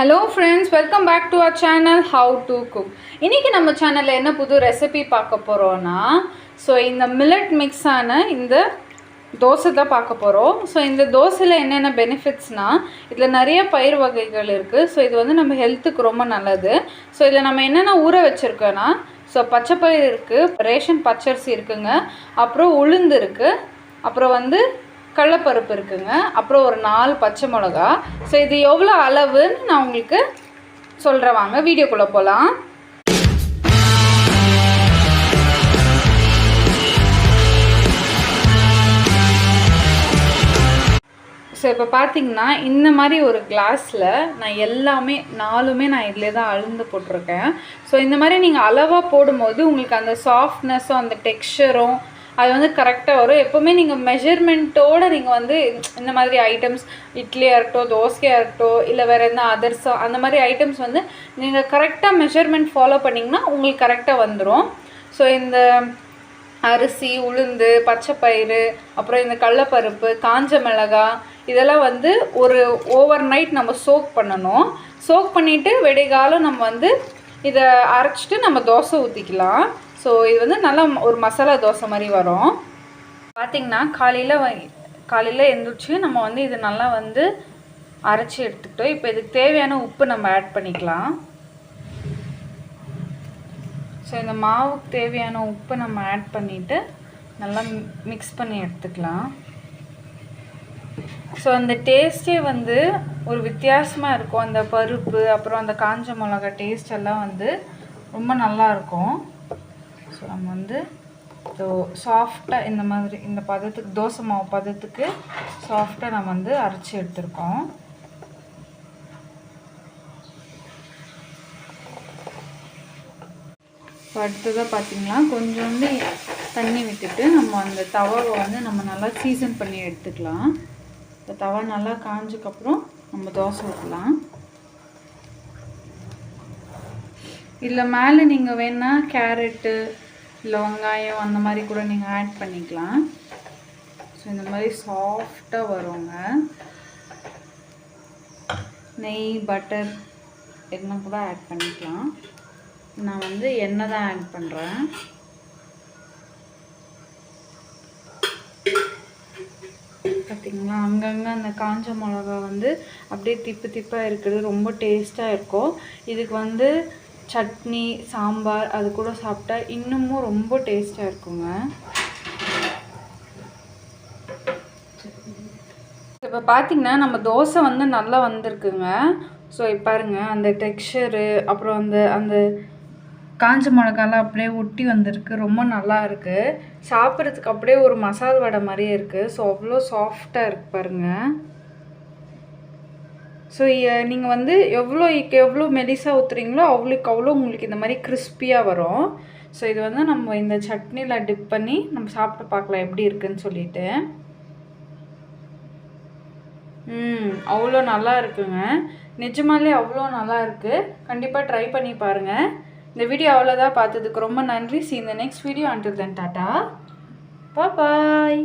Hello friends welcome back to our channel how to cook இன்றைக்கி நம்ம சேனலில் என்ன புது ரெசிபி பார்க்க போகிறோன்னா ஸோ இந்த மில்லட் மிக்ஸான இந்த தோசை தான் பார்க்க போகிறோம் ஸோ இந்த தோசையில் என்னென்ன பெனிஃபிட்ஸ்னால் இதில் நிறைய பயிர் வகைகள் இருக்குது ஸோ இது வந்து நம்ம ஹெல்த்துக்கு ரொம்ப நல்லது. ஸோ இதில் நம்ம என்னென்ன ஊற வச்சுருக்கோன்னா ஸோ பச்சைப்பயிர் இருக்குது ரேஷன் பச்சரிசி இருக்குங்க அப்புறம் உளுந்து இருக்குது அப்புறம் வந்து கடலப்பருப்பு இருக்குங்க. அப்புறம் ஒரு நாலு பச்சை மிளகா. ஸோ இது எவ்வளோ அளவுன்னு நான் உங்களுக்கு சொல்கிறேன் வாங்க வீடியோக்குள்ளே போகலாம் ஸோ இப்போ பார்த்தீங்கன்னா இந்த மாதிரி ஒரு கிளாஸில் நான் எல்லாமே நாலுமே நான் இதிலே தான் அழுந்து போட்டிருக்கேன். ஸோ இந்த மாதிரி நீங்கள் அளவாக போடும்போது உங்களுக்கு அந்த சாஃப்ட்னஸும் அந்த டெக்ஸ்சரும் அது வந்து கரெக்டாக வரும். எப்போவுமே நீங்கள் மெஷர்மெண்ட்டோடு நீங்கள் வந்து இந்த மாதிரி ஐட்டம்ஸ் இட்லியாக இருக்கட்டும் தோசையாக இருக்கட்டும் இல்லை வேறு என்ன அதர்ஸோ அந்த மாதிரி ஐட்டம்ஸ் வந்து நீங்கள் கரெக்டாக மெஷர்மெண்ட் ஃபாலோ பண்ணிங்கன்னா உங்களுக்கு கரெக்டாக வந்துடும் ஸோ இந்த அரிசி உளுந்து பச்சைப்பயிறு அப்புறம் இந்த கடலப்பருப்பு காஞ்ச மிளகா இதெல்லாம் வந்து ஒரு ஓவர் நைட் நம்ம சோக் பண்ணணும். சோக் பண்ணிவிட்டு வெடிகாலம் நம்ம வந்து இதை அரைச்சிட்டு நம்ம தோசை ஊற்றிக்கலாம் ஸோ இது வந்து நல்லா ஒரு மசாலா தோசை மாதிரி வரும். பார்த்திங்கன்னா காலையில் காலையில் எழுந்திரிச்சு நம்ம வந்து இது நல்லா வந்து அரைச்சி எடுத்துக்கிட்டோம். இப்போ இதுக்கு தேவையான உப்பு நம்ம ஆட் பண்ணிக்கலாம். ஸோ இந்த மாவுக்கு தேவையான உப்பு நம்ம ஆட் பண்ணிவிட்டு நல்லா மிக்ஸ் பண்ணி எடுத்துக்கலாம். ஸோ அந்த டேஸ்ட்டே வந்து ஒரு வித்தியாசமாக இருக்கும். அந்த பருப்பு அப்புறம் அந்த காஞ்ச மிளகா டேஸ்ட் எல்லாம் வந்து ரொம்ப நல்லாயிருக்கும் ஸோ நம்ம வந்து ஸோ சாஃப்டாக இந்த மாதிரி இந்த பதத்துக்கு தோசை மாவு பதத்துக்கு சாஃப்டாக நம்ம வந்து அரைச்சி எடுத்துருக்கோம். இப்போ அடுத்ததாக பார்த்திங்கன்னா கொஞ்சோண்டு தண்ணி விட்டுட்டு நம்ம அந்த தவாவை வந்து நம்ம நல்லா சீசன் பண்ணி எடுத்துக்கலாம். இந்த தவா நல்லா காஞ்சக்கப்புறம் நம்ம தோசை ஊற்றலாம் இதில் மேலே நீங்கள் வேணால் கேரட்டு இல்லை வெங்காயம் அந்த மாதிரி கூட நீங்கள் ஆட் பண்ணிக்கலாம். ஸோ இந்த மாதிரி சாஃப்டாக வருங்க. நெய் பட்டர் என்ன கூட ஆட் பண்ணிக்கலாம். நான் வந்து எண்ணெய் தான் ஆட் பண்ணுறேன் பார்த்திங்களா அங்கங்கே அந்த காஞ்ச மிளகா வந்து அப்படியே திப்பு திப்பாக இருக்குது ரொம்ப டேஸ்ட்டாக இருக்கும். இதுக்கு வந்து சட்னி சாம்பார் அது கூட சாப்பிட்டா இன்னமும் ரொம்ப டேஸ்ட்டாக இருக்குங்க. இப்போ பார்த்திங்கன்னா நம்ம தோசை வந்து நல்லா வந்திருக்குங்க. ஸோ பாருங்கள் அந்த டெக்ஸ்சரு அப்புறம் அந்த அந்த காஞ்ச மிளகாலாம் அப்படியே ஒட்டி வந்திருக்கு. ரொம்ப நல்லா இருக்குது சாப்பிட்றதுக்கு அப்படியே ஒரு மசால் வடை மாதிரியே இருக்குது ஸோ அவ்வளோ சாஃப்டாக இருக்குது பாருங்கள் ஸோ நீங்கள் வந்து எவ்வளோ எவ்வளோ மெலிசாக ஊற்றுறீங்களோ அவ்வளோக்கு அவ்வளோ உங்களுக்கு இந்த மாதிரி கிறிஸ்பியாக வரும். ஸோ இது வந்து நம்ம இந்த சட்னியில் டிப் பண்ணி நம்ம சாப்பிட்டு பார்க்கலாம் எப்படி இருக்குன்னு சொல்லிட்டு. ம் அவ்வளோ நல்லா இருக்குங்க. நிஜமாலே அவ்வளோ நல்லா இருக்குது கண்டிப்பாக ட்ரை பண்ணி பாருங்கள் இந்த வீடியோ அவ்வளோதான் பார்த்ததுக்கு ரொம்ப நன்றி. சி இந்த next video until then tata bye